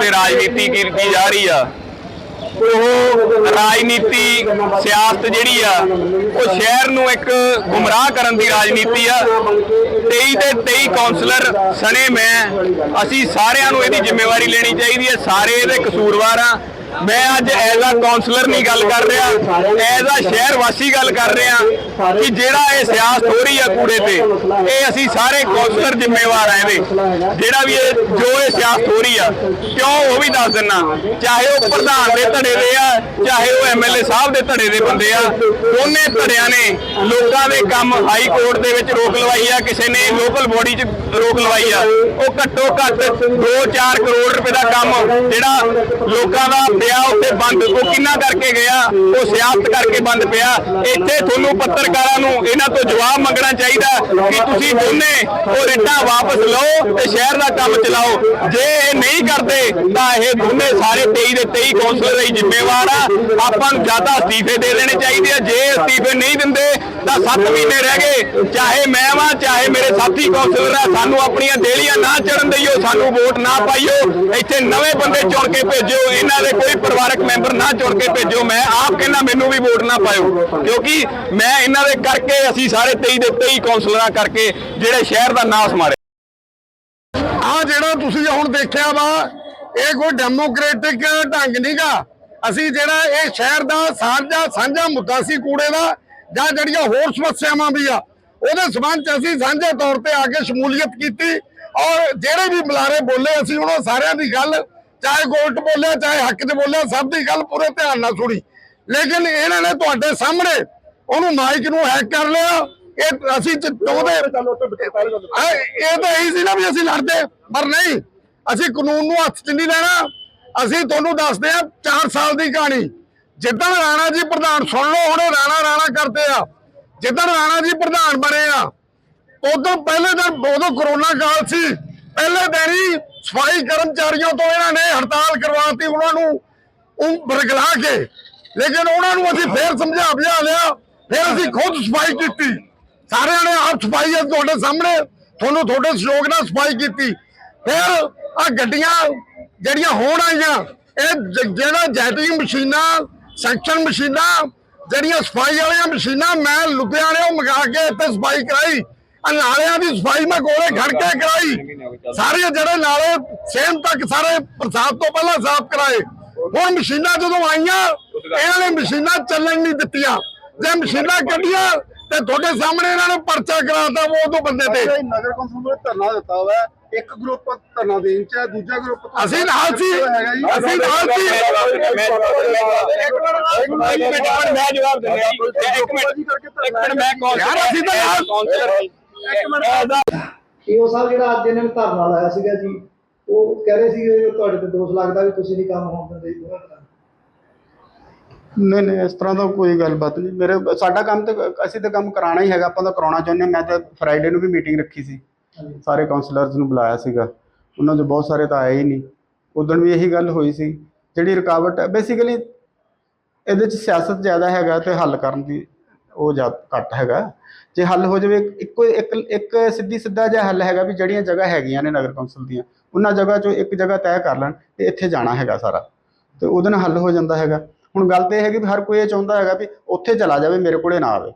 ਤੇ ਰਾਜਨੀਤੀ ਕੀਤੀ ਜਾ ਰਹੀ ਆ। ਉਹ ਰਾਜਨੀਤੀ, ਸਿਆਸਤ ਜਿਹੜੀ ਆ, ਉਹ ਸ਼ਹਿਰ ਨੂੰ ਇੱਕ ਗੁੰਮਰਾਹ ਕਰਨ ਦੀ ਰਾਜਨੀਤੀ ਆ। 23 ਤੇ 23 ਕਾਉਂਸਲਰ ਸਣੇ ਮੈਂ। ਅਸੀਂ ਸਾਰਿਆਂ ਨੂੰ ਇਹਦੀ ਜ਼ਿੰਮੇਵਾਰੀ ਲੈਣੀ ਚਾਹੀਦੀ ਹੈ ਸਾਰੇ ਇਹਦੇ ਕਸੂਰਵਾਰ ਆ। ਮੈਂ ਅੱਜ ਐਜ਼ ਆ ਕਾਉਂਸਲਰ ਨਹੀਂ ਗੱਲ ਕਰ ਰਿਹਾ। ਐਜ਼ ਆ ਸ਼ਹਿਰ ਵਾਸੀ ਗੱਲ ਕਰ ਰਿਹਾ ਕਿ ਜਿਹੜਾ ਇਹ ਸਿਆਸਤ ਹੋ ਰਹੀ ਆ ਕੂੜੇ ਤੇ, ਇਹ ਅਸੀਂ ਸਾਰੇ ਕਾਉਂਸਲਰ ਜ਼ਿੰਮੇਵਾਰ ਆ ਇਹਦੇ। ਜਿਹੜਾ ਵੀ ਇਹ ਜੋ ਇਹ ਸਿਆਸਤ ਹੋ ਰਹੀ ਆ, ਕਿਉਂ ਉਹ ਵੀ ਦੱਸ ਦਿੰਨਾ। ਚਾਹੇ ਉਹ ਪ੍ਰਧਾਨ ਦੇ ਧੜੇ ਦੇ ਆ, ਚਾਹੇ ਉਹ ਐਮਐਲਏ ਸਾਹਿਬ ਦੇ ਧੜੇ ਦੇ ਬੰਦੇ ਆ ਦੋਨੇ ਧੜਿਆਂ ਨੇ ਲੋਕਾਂ ਦੇ ਕੰਮ ਹਾਈ ਕੋਰਟ ਦੇ ਵਿੱਚ ਰੋਕ ਲਵਾਈ ਆ, ਕਿਸੇ ਨੇ ਲੋਕਲ ਬੋਡੀ 'ਚ ਰੋਕ ਲਵਾਈ ਆ। ਉਹ ਘੱਟੋ ਘੱਟ 2-4 ਕਰੋੜ ਰੁਪਏ ਦਾ ਕੰਮ ਜਿਹੜਾ ਲੋਕਾਂ ਦਾ ਪਿਆ ਉੱਥੇ ਬੰਦ, ਉਹ ਕਿੰਨਾ ਕਰਕੇ ਗਿਆ? ਉਹ ਸਿਆਸਤ ਕਰਕੇ ਬੰਦ ਪਿਆ। ਇੱਥੇ ਤੁਹਾਨੂੰ ਪੱਤਰਕਾਰਾਂ ਨੂੰ ਇਹਨਾਂ ਤੋਂ ਜਵਾਬ ਮੰਗਣਾ ਚਾਹੀਦਾ ਕਿ ਤੁਸੀਂ ਦੋਨੇ ਉਹ ਰਿਟਾਂ ਵਾਪਸ ਲਓ ਤੇ ਸ਼ਹਿਰ ਦਾ ਕੰਮ ਚਲਾਓ। ਜੇ ਇਹ ਨਹੀਂ ਕਰਦੇ, ਤਾਂ ਇਹ ਦੋਨੇ ਸਾਰੇ 23 ਦੇ 23 ਕੌਂਸਲਰ ਹੀ ਜ਼ਿੰਮੇਵਾਰ ਆ। ਆਪਾਂ ਨੂੰ ਜ਼ਿਆਦਾ ਅਸਤੀਫੇ ਦੇ ਦੇਣੇ ਚਾਹੀਦੇ ਆ। ਜੇ ਅਸਤੀਫੇ ਨਹੀਂ ਦਿੰਦੇ, ਤਾਂ 7 ਮਹੀਨੇ ਰਹਿ ਗਏ। ਚਾਹੇ ਮੈਂ ਵਾਂ, ਚਾਹੇ ਮੇਰੇ ਸਾਥੀ ਕੌਂਸਲਰ ਆ, ਸਾਨੂੰ ਆਪਣੀਆਂ ਦੇਲੀਆਂ ਨਾ ਚੜਨ ਦਈਓ, ਸਾਨੂੰ ਵੋਟ ਨਾ ਪਾਈਓ। ਇੱਥੇ ਨਵੇਂ ਬੰਦੇ ਚੁਣ ਕੇ ਭੇਜਿਓ, ਇਹਨਾਂ ਦੇ ਕੋਈ ਪਰਿਵਾਰਕ ਮੈਂਬਰ ਨਾ ਚੁਣ ਕੇ ਭੇਜਿਓ। ਮੈਂ ਆਪ ਕਹਿੰਦਾ, ਮੈਨੂੰ ਵੀ ਵੋਟ ਨਾ ਪਾਇਓ। ਕਿਉਂਕਿ ਮੈਂ ਇਹਨਾਂ ਦੇ ਕਰਕੇ, ਅਸੀਂ ਸਾਰੇ 23 ਦੇ 23 ਕੌਂਸਲਰਾਂ ਕਰਕੇ, ਜਿਹੜੇ ਸ਼ਹਿਰ ਦਾ ਨਾਸ ਮਾਰੇ। ਆ ਜਿਹੜਾ ਤੁਸੀਂ ਹੁਣ ਦੇਖਿਆ ਵਾ, ਇਹ ਕੋਈ ਡੈਮੋਕ੍ਰੈਟਿਕ ਢੰਗ ਨਹੀਂਗਾ ਅਸੀਂ ਜਿਹੜਾ ਇਹ ਸ਼ਹਿਰ ਦਾ ਸਾਂਝਾ ਸਾਂਝਾ ਮੁੱਦਾ ਸੀ ਕੂੜੇ ਦਾ ਜਾਂ ਜਿਹੜੀਆਂ ਹੋਰ ਸਮੱਸਿਆਵਾਂ ਵੀ ਆ ਉਹਦੇ ਸਬੰਧ ਚ ਅਸੀਂ ਸਾਂਝੇ ਤੌਰ ਤੇ ਆ ਕੇ ਸ਼ਮੂਲੀਅਤ ਕੀਤੀ ਔਰ ਜਿਹੜੇ ਵੀ ਬੁਲਾਰੇ ਬੋਲੇ ਅਸੀਂ ਉਹਨਾਂ ਸਾਰਿਆਂ ਦੀ ਗੱਲ ਚਾਹੇ ਕੋਰਟ ਬੋਲਿਆ ਚਾਹੇ ਹੱਕ 'ਚ ਬੋਲਿਆ ਸਭ ਦੀ ਗੱਲ ਪੂਰੇ ਧਿਆਨ ਨਾਲ ਸੁਣੀ। ਲੇਕਿਨ ਇਹਨਾਂ ਨੇ ਤੁਹਾਡੇ ਸਾਹਮਣੇ ਉਹਨੂੰ ਮਾਈਕ ਨੂੰ ਹੈਕ ਕਰ ਲਿਆ। ਇਹ ਅਸੀਂ ਚਾਹੁੰਦੇ ਇਹ ਤਾਂ ਇਹੀ ਸੀ ਨਾ ਵੀ ਅਸੀਂ ਲੜਦੇ ਪਰ ਨਹੀਂ ਅਸੀਂ ਕਾਨੂੰਨ ਨੂੰ ਹੱਥ 'ਚ ਨਹੀਂ ਲੈਣਾ। ਅਸੀਂ ਤੁਹਾਨੂੰ ਦੱਸਦੇ ਆ 4 ਸਾਲ ਦੀ ਕਹਾਣੀ। ਜਿੱਦਾਂ ਰਾਣਾ ਜੀ ਪ੍ਰਧਾਨ ਸੁਣ ਲਓ, ਹੁਣ ਰਾਣਾ ਰਾਣਾ ਕਰਦੇ ਆ। ਜਿੱਦਣ ਰਾਣਾ ਜੀ ਪ੍ਰਧਾਨ ਬਣੇ ਆ, ਉਦੋਂ ਪਹਿਲੇ ਦਿਨ ਉਦੋਂ ਕਰੋਨਾ ਕਾਲ ਸੀ, ਪਹਿਲੇ ਦਿਨ ਹੀ ਸਫ਼ਾਈ ਕਰਮਚਾਰੀਆਂ ਤੋਂ ਇਹਨਾਂ ਨੇ ਹੜਤਾਲ ਕਰਵਾਤੀ ਉਹਨਾਂ ਨੂੰ ਉਹ ਬਰਗਲਾ ਕੇ। ਲੇਕਿਨ ਉਹਨਾਂ ਨੂੰ ਅਸੀਂ ਫੇਰ ਸਮਝਾ ਬੁਝਾ ਲਿਆ, ਫਿਰ ਅਸੀਂ ਖੁਦ ਸਫ਼ਾਈ ਕੀਤੀ। ਸਾਰਿਆਂ ਨੇ ਆਪ ਸਫ਼ਾਈ ਤੁਹਾਡੇ ਸਾਹਮਣੇ, ਤੁਹਾਨੂੰ ਤੁਹਾਡੇ ਸਹਿਯੋਗ ਨਾਲ ਸਫ਼ਾਈ ਕੀਤੀ। ਫਿਰ ਆ ਗੱਡੀਆਂ ਜਿਹੜੀਆਂ ਹੋਣ ਆਈਆਂ, ਇਹ ਜਿਹੜਾ ਜੈਟਿੰਗ ਮਸ਼ੀਨਾਂ, ਸੈਕਸ਼ਨ ਮਸ਼ੀਨਾਂ, ਜਿਹੜੀਆਂ ਸਫ਼ਾਈ ਵਾਲੀਆਂ ਮਸ਼ੀਨਾਂ ਮੈਂ ਲੁਧਿਆਣੇੋਂ ਮੰਗਾ ਕੇ ਇੱਥੇ ਸਫ਼ਾਈ ਕਰਾਈ ਨਾਲਿਆਂ ਦੀ ਸਫ਼ਾਈ ਮੈਂ ਕੋਲੇ ਖੜ ਕੇ ਕਰਾਈ। ਸਾਰੇ ਜਿਹੜੇ ਨਾਲੇ ਸੇਮ ਤੱਕ ਸਾਰੇ ਪ੍ਰਸਾਦ ਤੋਂ ਪਹਿਲਾਂ ਸਾਫ਼ ਕਰਾਏ। ਹੁਣ ਮਸ਼ੀਨਾਂ ਜਦੋਂ ਆਈਆਂ, ਇਹਨਾਂ ਨੇ ਮਸ਼ੀਨਾਂ ਚੱਲਣ ਨਹੀਂ ਦਿੱਤੀਆਂ। ਜੇ ਮਸ਼ੀਨਾਂ ਕੱਢੀਆਂ, ਤੇ ਤੁਹਾਡੇ ਸਾਹਮਣੇ ਇਹਨਾਂ ਨੇ ਪਰਚਾ ਕਰਾਤਾ ਉਹ ਉਦੋਂ ਬੰਦੇ ਤੇ। ਨਗਰ ਕੌਂਸਲ ਨੂੰ ਧਰਨਾ ਦਿੱਤਾ ਹੋਇਆ। ਇੱਕ ਗਰੁੱਪ ਧਰਨਾ ਦੇਣ ਚ ਹੈ ਦੂਜਾ ਗਰੁੱਪ ਅਸੀਂ ਨਾਲ ਸੀ। ਹੈਗਾ ਜੀ। ਅਸੀਂ ਨਾਲ ਸੀ। ਇੱਕ ਮਿੰਟ ਮੈਂ ਜਵਾਬ ਦਿੰਦਾ ਇੱਕ ਮਿੰਟ ਇੱਕ ਮਿੰਟ ਮੈਂ ਯਾਰ ਅਸੀਂ ਤਾਂ ਨਾਲ ਕਾਉਂਸਲਰ ਈਓ ਸਾਹਿਬ ਜਿਹੜਾ ਅੱਜ ਇਹਨਾਂ ਨੇ ਧਰਨਾ ਲਾਇਆ ਸੀਗਾ ਜੀ ਉਹ ਕਹਿ ਰਹੇ ਸੀਗੇ ਤੁਹਾਡੇ ਤੇ ਦੋਸ਼ ਲੱਗਦਾ ਵੀ ਤੁਸੀਂ ਨਹੀਂ ਕੰਮ ਹੋਣ ਦਿੰਦੇ ਨਹੀਂ ਨਹੀਂ ਇਸ ਤਰ੍ਹਾਂ ਦਾ ਕੋਈ ਗੱਲਬਾਤ ਨਹੀਂ। ਮੇਰੇ ਸਾਡਾ ਕੰਮ ਤੇ ਅਸੀਂ ਤਾਂ ਕੰਮ ਕਰਾਉਣਾ ਹੀ ਹੈਗਾ ਆਪਾਂ ਤਾਂ ਕਰਾਉਣਾ ਚਾਹੁੰਦੇ ਹਾਂ। ਮੈਂ ਤਾਂ ਫਰਾਈਡੇ ਨੂੰ ਵੀ ਮੀਟਿੰਗ ਰੱਖੀ ਸੀ। ਸਾਰੇ ਕਾਉਂਸਲਰਸ ਨੂੰ ਬੁਲਾਇਆ ਸੀਗਾ। ਉਹਨਾਂ ਦੇ ਬਹੁਤ ਸਾਰੇ ਤਾਂ ਆਏ ਹੀ ਨਹੀਂ। ਉਦੋਂ ਵੀ ਇਹੀ ਗੱਲ ਹੋਈ ਸੀ, ਜਿਹੜੀ ਰੁਕਾਵਟ ਹੈ ਬੇਸਿਕਲੀ ਇਹਦੇ 'ਚ ਸਿਆਸਤ ਜ਼ਿਆਦਾ ਹੈਗਾ ਤੇ ਹੱਲ ਕਰਨ ਦੀ ਉਹ ਜ਼ਿਆਦਾ ਘੱਟ ਹੈਗਾ। ਜੇ ਹੱਲ ਹੋ ਜਾਵੇ, ਇੱਕੋ, ਇੱਕ ਇੱਕ ਸਿੱਧੀ ਸਿੱਧਾ ਜਿਹਾ ਹੱਲ ਹੈਗਾ ਵੀ ਜਿਹੜੀਆਂ ਜਗ੍ਹਾ ਹੈਗੀਆਂ ਨੇ ਨਗਰ ਕੌਂਸਲ ਦੀਆਂ, ਉਹਨਾਂ ਜਗ੍ਹਾ 'ਚੋਂ ਇੱਕ ਜਗ੍ਹਾ ਤੈਅ ਕਰ ਲੈਣ ਤੇ ਇੱਥੇ ਜਾਣਾ ਹੈਗਾ ਸਾਰਾ। ਤੇ ਉਹਦੇ ਨਾਲ ਹੱਲ ਹੋ ਜਾਂਦਾ ਹੈਗਾ। ਹੁਣ ਗੱਲ ਤੇ ਇਹ ਹੈਗੀ ਵੀ ਹਰ ਕੋਈ ਇਹ ਚਾਹੁੰਦਾ ਹੈਗਾ ਵੀ ਉੱਥੇ ਚਲਾ ਜਾਵੇ, ਮੇਰੇ ਕੋਲੇ ਨਾ ਆਵੇ।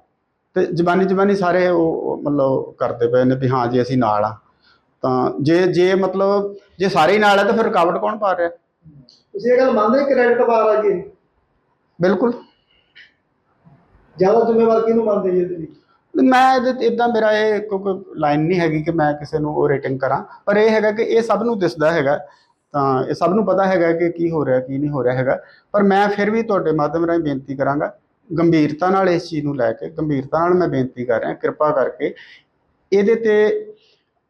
ਤੇ ਜ਼ਬਾਨੀ ਜ਼ਬਾਨੀ ਸਾਰੇ ਉਹ ਮਤਲਬ ਕਰਦੇ ਪਏ ਨੇ ਵੀ ਹਾਂ ਜੀ ਅਸੀਂ ਨਾਲ ਆ। ਤਾਂ ਜੇ ਜੇ ਮਤਲਬ ਜੇ ਸਾਰੇ ਹੀ ਨਾਲ ਆ ਤਾਂ ਫਿਰ ਰੁਕਾਵਟ ਕੌਣ ਪਾ ਰਿਹਾ? ਤੁਸੀਂ ਇਹ ਗੱਲ ਮੰਨਦੇ ਕ੍ਰੈਡਿਟ ਬਾਰ ਆ ਜੀ ਬਿਲਕੁਲ। ਜ਼ਿਆਦਾ ਜ਼ਿੰਮੇਵਾਰ ਕਿਹਨੂੰ ਮੰਨਦੇ ਜੀ ਇਹਦੇ ਵਿੱਚ? ਮੈਂ ਇਦਾਂ ਮੇਰਾ ਇਹ ਕੋਈ ਲਾਈਨ ਨਹੀਂ ਹੈਗੀ ਕਿ ਮੈਂ ਕਿਸੇ ਨੂੰ ਉਹ ਰੇਟਿੰਗ ਕਰਾਂ। ਪਰ ਇਹ ਹੈਗਾ ਕਿ ਇਹ ਸਭ ਨੂੰ ਦਿਸਦਾ ਹੈਗਾ। ਤਾਂ ਇਹ ਸਭ ਨੂੰ ਪਤਾ ਹੈਗਾ ਕਿ ਕੀ ਹੋ ਰਿਹਾ ਕੀ ਨਹੀਂ ਹੋ ਰਿਹਾ ਹੈਗਾ। ਪਰ ਮੈਂ ਫਿਰ ਵੀ ਤੁਹਾਡੇ ਮਾਧਿਅਮ ਰਾਹੀਂ ਬੇਨਤੀ ਕਰਾਂਗਾ ਗੰਭੀਰਤਾ ਨਾਲ ਇਸ ਚੀਜ਼ ਨੂੰ ਲੈ ਕੇ, ਗੰਭੀਰਤਾ ਨਾਲ ਮੈਂ ਬੇਨਤੀ ਕਰ ਰਿਹਾ, ਕਿਰਪਾ ਕਰਕੇ। ਇਹਦੇ ਤੇ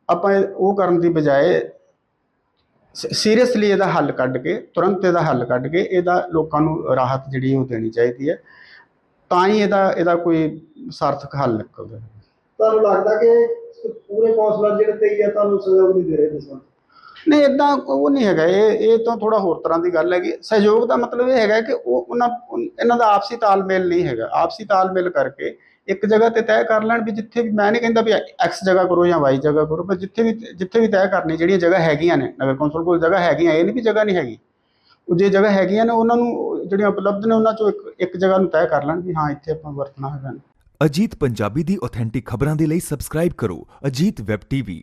ਆਪਾਂ ਉਹ ਕਰਨ ਦੀ ਬਜਾਏ ਸੀਰੀਅਸਲੀ ਇਹਦਾ ਹੱਲ ਕੱਢ ਕੇ, ਤੁਰੰਤ ਇਹਦਾ ਹੱਲ ਕੱਢ ਕੇ ਇਹਦਾ ਲੋਕਾਂ ਨੂੰ ਰਾਹਤ ਜਿਹੜੀ ਉਹ ਦੇਣੀ ਚਾਹੀਦੀ ਹੈ। ਤਾਂ ਹੀ ਇਹਦਾ ਇਹਦਾ ਕੋਈ ਸਾਰਥਕ ਹੱਲ ਨਿਕਲਦਾ। ਤੁਹਾਨੂੰ ਲੱਗਦਾ ਕਿ ਪੂਰੇ ਕੌਂਸਲਰ ਜਿਹੜੇ ਤੇ ਹੀ ਆ, ਤੁਹਾਨੂੰ ਸਹਿਯੋਗ ਨਹੀਂ ਦੇ ਰਹੇ ਇਸ ਨਹੀਂ ਇਦਾਂ ਉਹ ਨਹੀਂ ਹੈਗਾ। ਇਹ ਇਹ ਤਾਂ ਥੋੜਾ ਹੋਰ ਤਰ੍ਹਾਂ ਦੀ ਗੱਲ ਹੈਗੀ। ਸਹਿਯੋਗ ਦਾ ਮਤਲਬ ਇਹ ਹੈਗਾ ਕਿ ਉਹ ਉਹਨਾਂ, ਇਹਨਾਂ ਦਾ ਆਪਸੀ ਤਾਲਮੇਲ ਨਹੀਂ ਹੈਗਾ। ਆਪਸੀ ਤਾਲਮੇਲ ਕਰਕੇ ਇੱਕ ਜਗ੍ਹਾ ਤੇ ਤੈਅ ਕਰ ਲੈਣ ਵੀ ਜਿੱਥੇ ਵੀ, ਮੈਂ ਨਹੀਂ ਕਹਿੰਦਾ ਵੀ ਐਕਸ ਜਗ੍ਹਾ ਕਰੋ ਜਾਂ ਵਾਈ ਜਗ੍ਹਾ ਕਰੋ, ਪਰ ਜਿੱਥੇ ਵੀ ਜਿੱਥੇ ਵੀ ਤੈਅ ਕਰਨੀ, ਜਿਹੜੀਆਂ ਜਗ੍ਹਾ ਹੈਗੀਆਂ ਨੇ, ਨਗਰ ਕੌਂਸਲ ਕੋਲ ਜਗ੍ਹਾ ਹੈਗੀਆਂ, ਇਹ ਨਹੀਂ ਵੀ ਜਗ੍ਹਾ ਨਹੀਂ ਹੈਗੀ। ਉਹ ਜੇ ਜਗ੍ਹਾ ਹੈਗੀਆਂ ਨੇ, ਉਹਨਾਂ ਨੂੰ, ਜਿਹੜੀਆਂ ਉਪਲਬਧ ਨੇ, ਉਹਨਾਂ ਚੋਂ ਇੱਕ ਇੱਕ ਜਗ੍ਹਾ ਨੂੰ ਤੈਅ ਕਰ ਲੈਣ ਵੀ ਹਾਂ, ਇੱਥੇ ਆਪਾਂ ਵਰਤਣਾ ਹੈਗਾ। ਅਜੀਤ ਪੰਜਾਬੀ ਦੀ ਆਥੈਂਟਿਕ ਖਬਰਾਂ ਦੇ ਲਈ ਸਬਸਕ੍ਰਾਈਬ ਕਰੋ। Ajit web TV